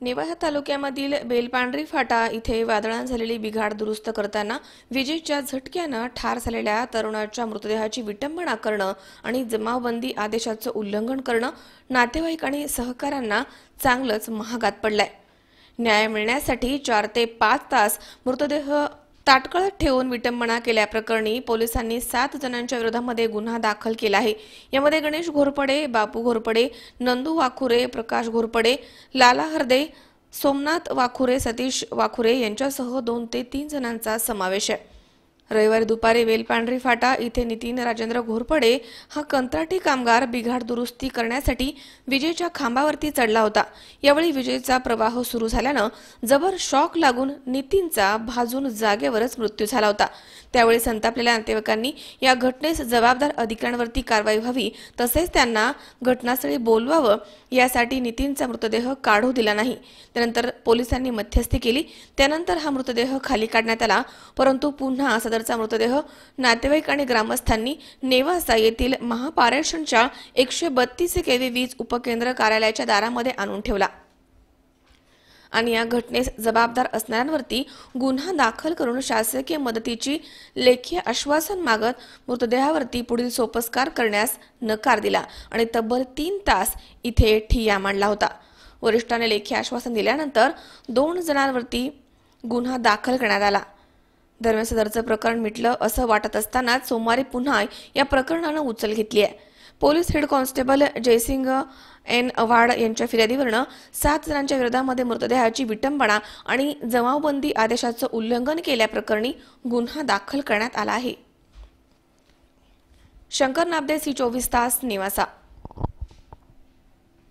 नेवासा तालुक्यामधील बेलपांढरी फाटा इथे वादळान झालेली बिघाड दुरुस्त करताना विजेच्या झटक्यानं ठार झालेल्या तरुणाच्या मृतदेहाची विटंबना करणं आणि जमावबंदी आदेशाचं उल्लंघन करणं नातेवाईक आणि सहकाऱ्यांना चांगलंच महागात पडलंय. न्याय मिळण्यासाठी चार ते पाच तास मृतदेह ताटकळत ठेवून विटंबना केल्याप्रकरणी पोलिसांनी सात जणांच्या विरोधामध्ये गुन्हा दाखल केला आहे. यामध्ये गणेश घोरपडे बापू घोरपडे नंदू वाखुरे प्रकाश घोरपडे लाला हरदे सोमनाथ वाखुरे सतीश वाखुरे यांच्यासह दोन ते तीन जणांचा समावेश आहे. रविवारी दुपारी वेलपांढरी फाटा इथे नितीन राजेंद्र घोरपडे हा कंत्राटी कामगार बिघाड दुरुस्ती करण्यासाठी विजेच्या खांबावरती चढला होता. यावेळी विजेचा प्रवाह सुरू झाल्यानं जबर शॉक लागून नितीनचा भाजून जागेवरच मृत्यू झाला होता. त्यावेळी संतापलेल्या नातेवाईकांनी या घटनेस जबाबदार अधिकाऱ्यांवरती कारवाई व्हावी तसेच त्यांना घटनास्थळी बोलवावं यासाठी नितीनचा मृतदेह काढू दिला नाही. त्यानंतर पोलिसांनी मध्यस्थी केली. त्यानंतर हा मृतदेह खाली काढण्यात आला परंतु पुन्हा सदरचा मृतदेह नातेवाईक आणि ग्रामस्थांनी नेवासा येथील महापारेषणच्या एकशे बत्तीस केवी वीज उपकेंद्र कार्यालयाच्या दारामध्ये आणून ठेवला. आणि या घटनेस जबाबदार असणाऱ्यांवरती गुन्हा दाखल करून शासकीय मदतीची लेखी आश्वासन मागत मृतदेहावरती पुढील सोपस्कार करण्यास नकार दिला आणि तब्बल तीन तास इथे ठिया मांडला होता. वरिष्ठाने लेखी आश्वासन दिल्यानंतर दोन जणांवरती गुन्हा दाखल करण्यात आला. दरम्यान सदरचं प्रकरण मिटलं असं वाटत असतानाच सोमवारी पुन्हा या प्रकरणानं उचल घेतली आहे. Police head constable Jaysing N Wad यांच्या फिर्यादीवरनं सात जणांच्या विरोधामध्ये मृतदेहाची विटंबना आणि जमावबंदी आदेशाचं उल्लंघन केल्याप्रकरणी गुन्हा दाखल करण्यात आला आहे. शंकर नाबदे सी चोवीस तास निवासा.